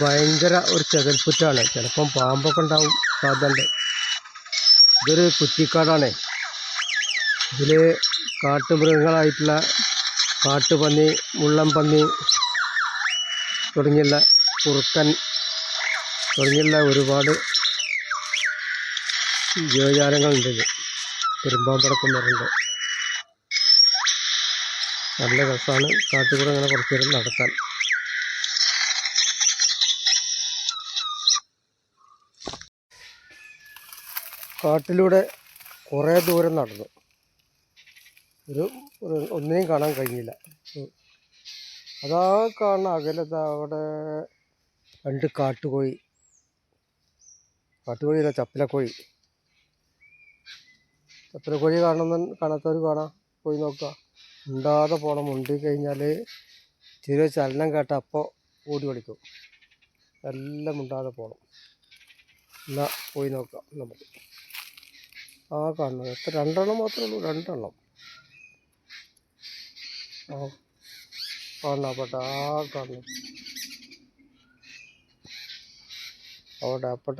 ഭയങ്കര ഒരു ചെതൽപ്പുറ്റാണ് ചിലപ്പം പാമ്പൊക്കെ ഉണ്ടാവും സാധ്യത ഇതൊരു കുറ്റിക്കാടാണ്. ഇതിൽ കാട്ടുമൃഗങ്ങളായിട്ടുള്ള കാട്ടുപന്നി മുള്ളൻപന്നി തുടങ്ങിയുള്ള കുറുക്കൻ തുടങ്ങിയുള്ള ഒരുപാട് ജീവജാലങ്ങളുണ്ട്. ഇത് പെരുമ്പാമ്പടക്കം വരുന്നുണ്ട് നല്ല രസമാണ് കാട്ടുകൂടെ അങ്ങനെ കുറച്ച് നേരം നടക്കാൻ. കാട്ടിലൂടെ കുറേ ദൂരം നടന്നു. ഒരു ഒന്നിനെയും കാണാൻ കഴിഞ്ഞില്ല. അതാ കാണുന്ന അകലത്ത് അവിടെ രണ്ട് കാട്ടുകോഴി. കാട്ടുകോഴിയല്ല ചപ്പിലക്കോഴി. ചപ്പിലക്കോഴി കാണുന്ന കാണാത്തവർ കാണാം. പോയി നോക്കുക. മുണ്ടാതെ പോകണം മുണ്ടി കഴിഞ്ഞാൽ ചെറിയ ചലനം കേട്ട അപ്പോൾ ഓടി കളിക്കും എല്ലാം മുണ്ടാതെ പോകണം എന്നാൽ പോയി നോക്കാം നമുക്ക്. ആ കാണുന്നത്. എത്ര? രണ്ടെണ്ണം മാത്രമേ ഉള്ളൂ. രണ്ടെണ്ണം. ആ കാണാപ്പെട്ട ആ കാണുന്നു. അവിടെ അപ്പട്ട